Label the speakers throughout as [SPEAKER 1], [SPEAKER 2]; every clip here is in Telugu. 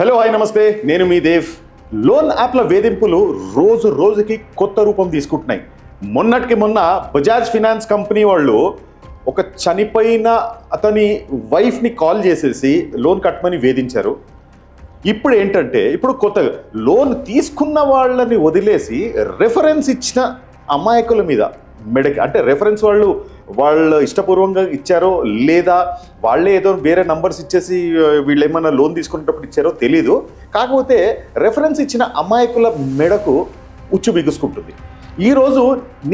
[SPEAKER 1] హలో హాయ్ నమస్తే నేను మీ దేవ్. లోన్ యాప్ల వేధింపులు రోజు రోజుకి కొత్త రూపం తీసుకుంటున్నాయి. మొన్నటికి మొన్న బజాజ్ ఫినాన్స్ కంపెనీ వాళ్ళు ఒక చనిపోయిన అతని వైఫ్ని కాల్ చేసేసి లోన్ కట్టమని వేధించారు. ఇప్పుడు ఏంటంటే ఇప్పుడు కొత్తగా లోన్ తీసుకున్న వాళ్ళని వదిలేసి రెఫరెన్స్ ఇచ్చిన అమాయకుల మీద మెడకి అంటే రెఫరెన్స్ వాళ్ళు వాళ్ళు ఇష్టపూర్వకంగా ఇచ్చారో లేదా వాళ్ళే ఏదో వేరే నంబర్స్ ఇచ్చేసి వీళ్ళు ఏమైనా లోన్ తీసుకునేటప్పుడు ఇచ్చారో తెలీదు. కాకపోతే రెఫరెన్స్ ఇచ్చిన అమాయకుల మెడకు ఉచ్చు బిగుసుకుంటుంది. ఈరోజు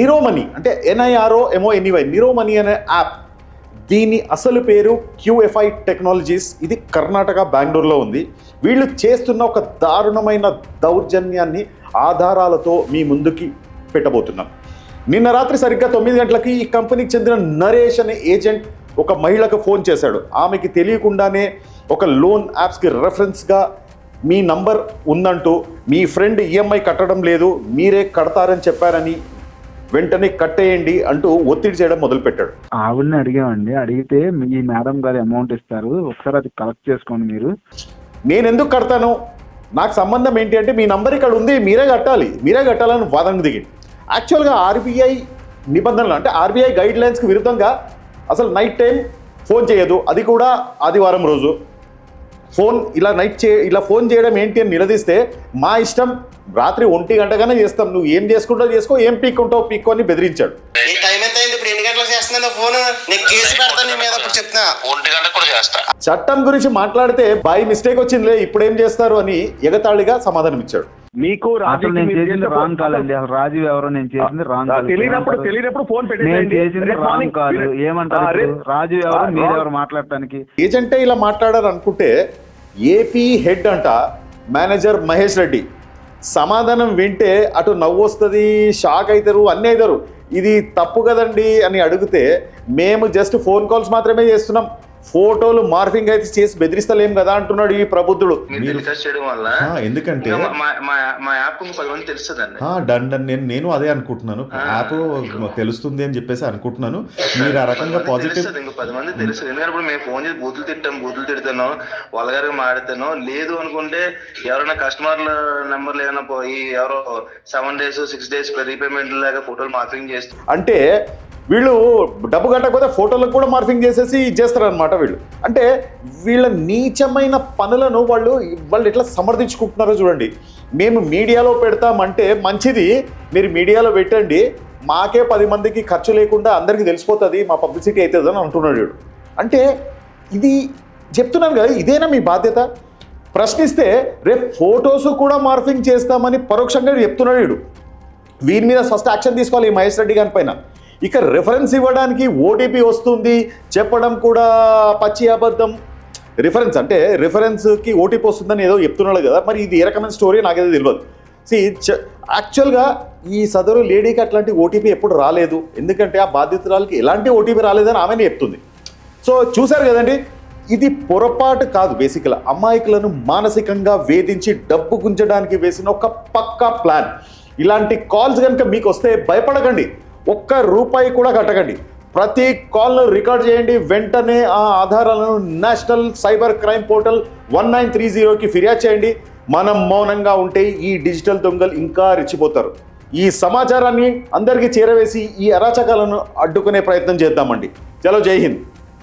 [SPEAKER 1] నిరోమనీ అంటే ఎన్ఐఆర్ఓ ఏమో ఎనీవై నిరోమనీ అనే యాప్ దీని అసలు పేరు క్యూఎఫ్ఐ టెక్నాలజీస్ ఇది కర్ణాటక బెంగళూరులో ఉంది. వీళ్ళు చేస్తున్న ఒక దారుణమైన దౌర్జన్యాన్ని ఆధారాలతో మీ ముందుకి పెట్టబోతున్నాం. నిన్న రాత్రి సరిగ్గా తొమ్మిది గంటలకి ఈ కంపెనీకి చెందిన నరేష్ అనే ఏజెంట్ ఒక మహిళకు ఫోన్ చేశాడు. ఆమెకి తెలియకుండానే ఒక లోన్ యాప్స్కి రెఫరెన్స్గా మీ నంబర్ ఉందంటూ మీ ఫ్రెండ్ ఈఎంఐ కట్టడం లేదు మీరే కడతారని చెప్పారని వెంటనే కట్టేయండి అంటూ ఒత్తిడి చేయడం మొదలుపెట్టాడు.
[SPEAKER 2] ఆవిడని అడిగామండి. అడిగితే మీ మేడం గారు అమౌంట్ ఇస్తారు ఒకసారి అది కలెక్ట్ చేసుకోండి మీరు.
[SPEAKER 1] నేను ఎందుకు కడతాను? నాకు సంబంధం ఏంటి అంటే మీ నంబర్ ఇక్కడ ఉంది మీరే కట్టాలి మీరే కట్టాలని వాదనకు దిగింది. యాక్చువల్గా ఆర్బీఐ నిబంధనలు అంటే ఆర్బీఐ గైడ్ లైన్స్కి విరుద్ధంగా అసలు నైట్ టైం ఫోన్ చేయదు. అది కూడా ఆదివారం రోజు. ఫోన్ ఇలా నైట్ చే ఇలా ఫోన్ చేయడం ఏంటి అని నిలదీస్తే మా ఇష్టం రాత్రి ఒంటి గంటగానే చేస్తాం. నువ్వు ఏం చేసుకుంటావు చేసుకో ఏం పీక్కుంటావు పీక్కు అని బెదిరించాడు.
[SPEAKER 3] ఫోన్. నేను కేసు పెడతాను నీ మీద ఇప్పుడు చెప్తున్నా.
[SPEAKER 4] ఒంటి గంటకు కూడా చేస్తా.
[SPEAKER 1] చట్టం గురించి మాట్లాడితే బై మిస్టేక్ వచ్చిందిలే ఇప్పుడు ఏం చేస్తారు అని ఎగతాళిగా సమాధానం ఇచ్చాడు.
[SPEAKER 5] మీకు
[SPEAKER 2] అసలు నేను చేసింది
[SPEAKER 5] చేసిన
[SPEAKER 2] రాంగ్ కాల్ అండి అసలు రాజీవ్ ఎవరో నేను చేసింది రాంగ్ కాల్
[SPEAKER 5] తెలియనప్పుడు తెలియనప్పుడు ఫోన్
[SPEAKER 2] నేను చేసింది రాంగ్ కాల్ ఏమంటారు? రాజీవ్ ఎవరు? మీరెవరు మాట్లాడటానికి?
[SPEAKER 1] ఏజెంటే ఇలా మాట్లాడారు అనుకుంటే ఏపీ హెడ్ అంట మేనేజర్ మహేష్ రెడ్డి. సమాధానం వింటే అటు నవ్వు వస్తుంది షాక్ అవుతారు అన్నీ అవుతారు ఇది తప్పు కదండి అని అడిగితే మేము జస్ట్ ఫోన్ కాల్స్ మాత్రమే చేస్తున్నాం. ఫోటోలు మార్ఫింగ్ అయితే చేసి బెదిరిస్తలేం కదా అంటున్నాడు ఈ ప్రబుద్ధుడు. ఎందుకంటే డన్ డన్ నేను నేను అదే అనుకుంటున్నాను. యాప్ తెలుస్తుంది అని చెప్పేసి అనుకుంటున్నాను. మీరు ఆ రకంగా పాజిటివ్
[SPEAKER 4] పది మంది తెలుస్తుంది. ఎందుకంటే ఇప్పుడు మేము ఫోన్ చేసి బూతులు తిట్టాం బూతులు తిడతాను వాళ్ళగారికి మాట్లాడతాను లేదు అనుకుంటే ఎవరైనా కస్టమర్ల నెంబర్లు ఏమైనా పోయి ఎవరో seven days six days repayment లాగా ఫోటోలు మార్పింగ్ చేస్తూ
[SPEAKER 1] అంటే వీళ్ళు డబ్బు కట్టకపోతే ఫోటోలకు కూడా మార్ఫింగ్ చేసేసి ఇచ్చేస్తారు అనమాట వీళ్ళు. అంటే వీళ్ళ నీచమైన పనులను వాళ్ళు వాళ్ళు ఎట్లా సమర్థించుకుంటున్నారో చూడండి. మేము మీడియాలో పెడతామంటే మంచిది మీరు మీడియాలో పెట్టండి మాకే పది మందికి ఖర్చు లేకుండా అందరికీ తెలిసిపోతుంది మా పబ్లిసిటీ అవుతుంది అని అంటున్నాడు వీడు. అంటే ఇది చెప్తున్నాను కదా ఇదేనా మీ బాధ్యత? ప్రశ్నిస్తే రేపు ఫొటోస్ కూడా మార్ఫింగ్ చేస్తామని పరోక్షంగా చెప్తున్నాడు వీడు. వీరి మీద ఫస్ట్ యాక్షన్ తీసుకోవాలి ఈ మహేష్ రెడ్డి గారి పైన. ఇక రెఫరెన్స్ ఇవ్వడానికి ఓటీపీ వస్తుంది. చెప్పడం కూడా పచ్చి అబద్ధం. రిఫరెన్స్ అంటే రిఫరెన్స్కి ఓటీపీ వస్తుందని ఏదో చెప్తున్నాడు కదా. మరి ఇది ఏ రకమైన స్టోరీ నాకైతే తెలియదు సి యాక్చువల్గా ఈ సదరు లేడీకి అట్లాంటి ఓటీపీ ఎప్పుడు రాలేదు. ఎందుకంటే ఆ బాధితురాలకి ఎలాంటి ఓటీపీ రాలేదని ఆమెనే చెప్తుంది. సో చూశారు కదండి ఇది పొరపాటు కాదు బేసికల్ అమాయకులను మానసికంగా వేధించి డబ్బు గుంజడానికి వేసిన ఒక పక్కా ప్లాన్ ఇలాంటి కాల్స్ కనుక మీకు వస్తే భయపడకండి. ఒక్క రూపాయి కూడా కట్టకండి. ప్రతి కాల్ను రికార్డ్ చేయండి. వెంటనే ఆ ఆధారాలను national cyber crime portal one nine three జీరోకి ఫిర్యాదు చేయండి. మనం మౌనంగా ఉంటే ఈ డిజిటల్ దొంగలు ఇంకా రెచ్చిపోతారు. ఈ సమాచారాన్ని అందరికీ చేరవేసి ఈ అరాచకాలను అడ్డుకునే ప్రయత్నం చేద్దామండి. చలో జై హింద్.